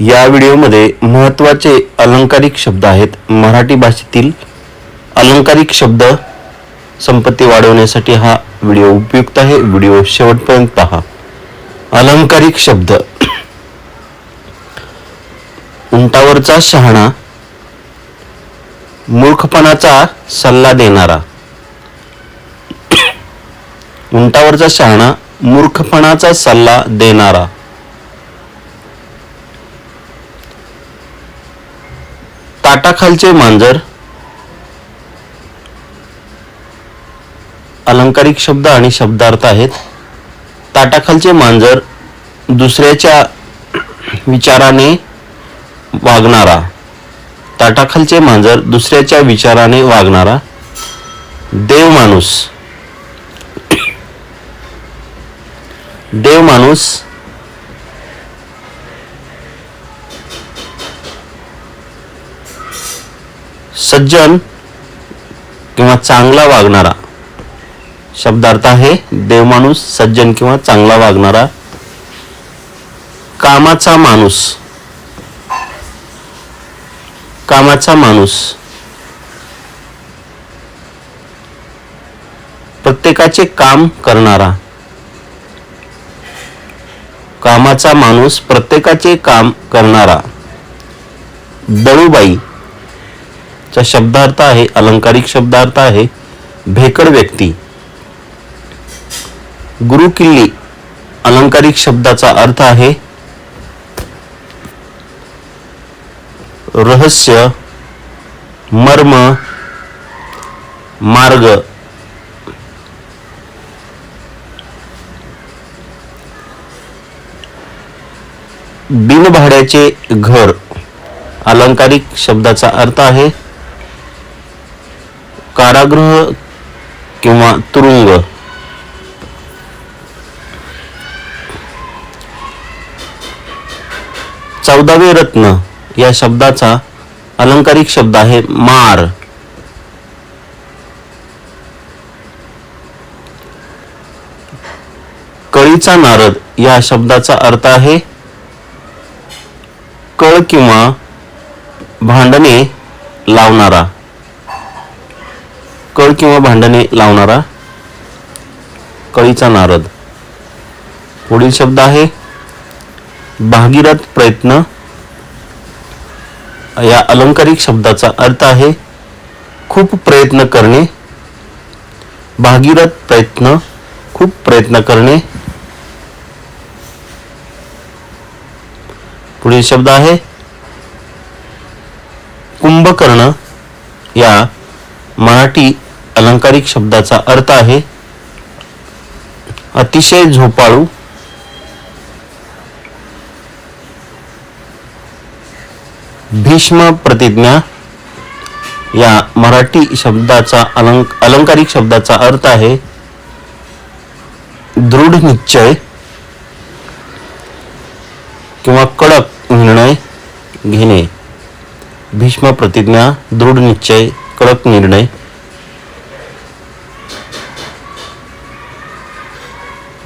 या व्हिडिओमध्ये महत्त्वाचे अलंकारिक शब्द आहेत. मराठी भाषेतील अलंकारिक शब्द संपत्ती वाढवण्यासाठी हा व्हिडिओ उपयुक्त आहे. व्हिडिओ शेवटपर्यंत पहा. अलंकारिक शब्द. उंटावरचा शहाणा मूर्खपणाचा सल्ला देणारा. उंटावरचा शहाणा मूर्खपणाचा सल्ला देणारा. ताटाखालचे मांजर अलंकारिक शब्द आणि शब्दार्थ आहेत. ताटाखालचे मांजर दुसऱ्याच्या विचाराने वागणारा. ताटाखालचे मांजर दुसऱ्याच्या विचाराने वागणारा. देव माणूस. देव माणूस सज्जन किंवा चांगला वागणारा शब्दार्थ आहे देवमाणूस सज्जन किंवा चांगला वागणारा कामाचा माणूस. कामाचा माणूस. प्रत्येकाचे काम करणारा. कामाचा माणूस प्रत्येकाचे काम करणारा. दळूबाई. चा शब्दार्थ आहे अलंकारिक शब्दार्थ आहे भेकड व्यक्ती. गुरु किल्ली अलंकारिक शब्दाचा अर्थ आहे रहस्य मर्म मार्ग. बिनभाड्याचे घर अलंकारिक शब्दाचा अर्थ आहे कारागृह किंवा तुरुंग? चौदावे रत्न या शब्दाचा अलंकारिक शब्द आहे मार. कळीचा नारद या शब्दाचा अर्थ आहे कळ किंवा भांडणे लावणारा. किंवा भांडणे लावणारा कळीचा नारद. पुढील शब्द आहे भागीरथ प्रयत्न. या अलंकारिक शब्दाचा अर्थ आहे खूप प्रयत्न करणे. भागीरथ प्रयत्न खूप प्रयत्न करणे. पुढील शब्द आहे कुंभकर्ण. या मराठी अलंकारिक शब्दाचा अर्थ आहे अतिशय झोपाळू. भीष्म प्रतिज्ञा या मराठी शब्दाचा अलंक अलंकारिक शब्दाचा अर्थ आहे दृढ निश्चय किंवा कडक निर्णय घेणे. भीष्म प्रतिज्ञा दृढ निश्चय कडक निर्णय.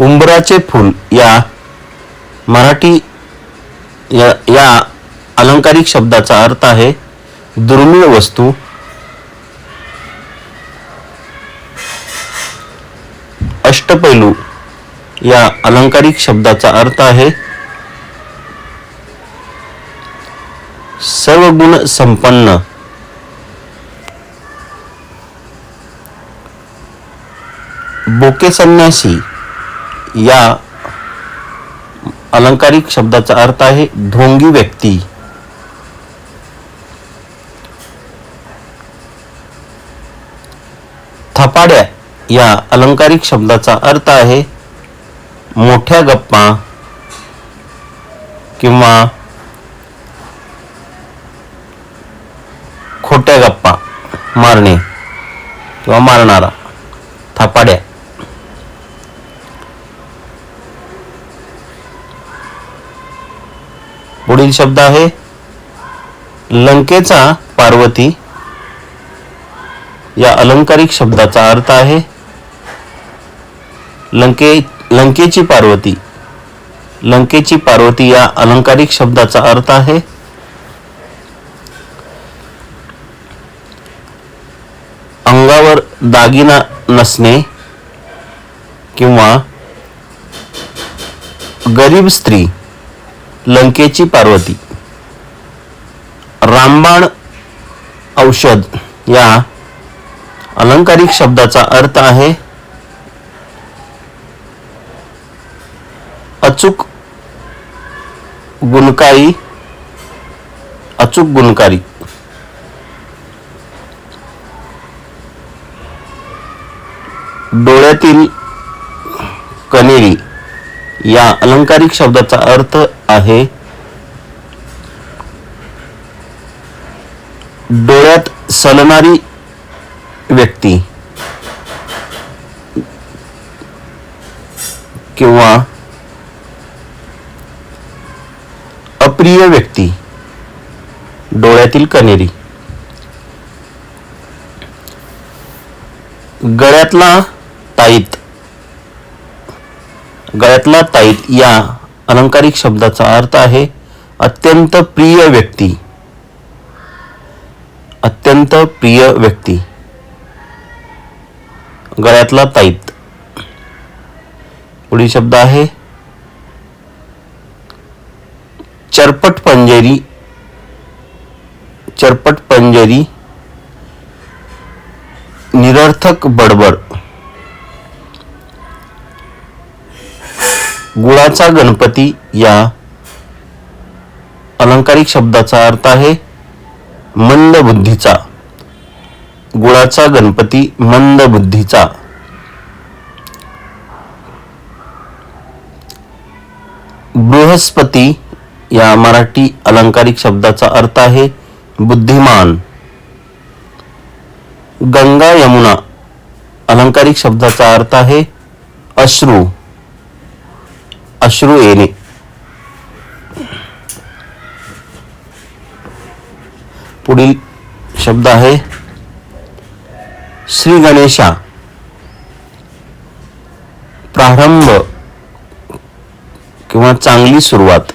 उंबराचे फूल या मराठी या, या अलंकारिक शब्दाचा अर्थ आहे दुर्मिळ वस्तू. अष्टपैलू या अलंकारिक शब्दाचा अर्थ आहे सर्व गुण संपन्न. बोके संन्यासी या अलंकारिक शब्दाचा अर्थ आहे ढोंगी व्यक्ती. थपाड्या या अलंकारिक शब्दाचा अर्थ आहे मोठ्या गप्पा किंवा खोट्या गप्पा मारणे किंवा मारणारा थपाड्या. पुढील शब्द आहे लंकेचा पार्वती. या अलंकारिक शब्दाचा अर्थ आहे लंके लंकेची पार्वती. लंकेची पार्वती या अलंकारिक शब्दाचा अर्थ आहे अंगावर दागिना नसणे किंवा गरीब स्त्री लंकेची पार्वती. रामबाण औषध या अलंकारिक शब्दाचा अर्थ आहे अचूक गुणकारी अचूक गुणकारी. डोळ्यातील कनेरी या अलंकारिक शब्दाचा अर्थ आहे डोळ्यात सलनारी व्यक्ती किंवा अप्रिय व्यक्ती डोळ्यातील कनेरी. गळ्यातला ताईत गळ्यातला ताईत या अलंकारिक शब्दाचा अर्थ आहे अत्यंत प्रिय व्यक्ती. अत्यंत प्रिय व्यक्ती. गळ्यातला ताईत. पुढील शब्द आहे चरपट पंजेरी चरपट पंजेरी निरर्थक बडबड. गुळाचा गणपती या अलंकारिक शब्दाचा अर्थ आहे मंद बुद्धीचा. गुळाचा गणपती मंद बुद्धीचा. बृहस्पती या मराठी अलंकारिक शब्दाचा अर्थ आहे बुद्धिमान. गंगा यमुना अलंकारिक शब्दाचा अर्थ आहे अश्रू. अश्रू येणे. पुढील शब्द आहे श्री गणेशा. प्रारंभ किंवा चांगली सुरुवात.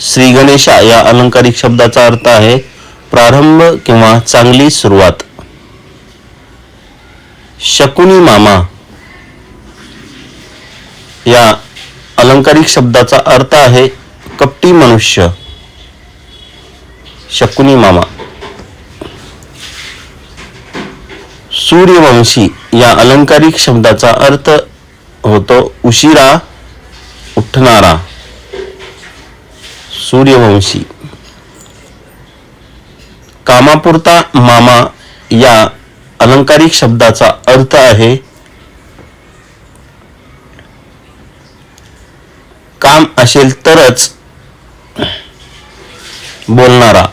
श्री गणेशा या अलंकारिक शब्दाचा अर्थ आहे प्रारंभ किंवा चांगली सुरुवात. शकुनी मामा या अलंकारिक शब्दाचा अर्थ आहे कपटी मनुष्य. शकुनी मामा. सूर्यवंशी या अलंकारिक शब्दाचा अर्थ होतो उशिरा उठणारा. सूर्यवंशी. कामापुरता मामा या अलंकारिक शब्दाचा अर्थ आहे काम असेल तरच बोलणारा.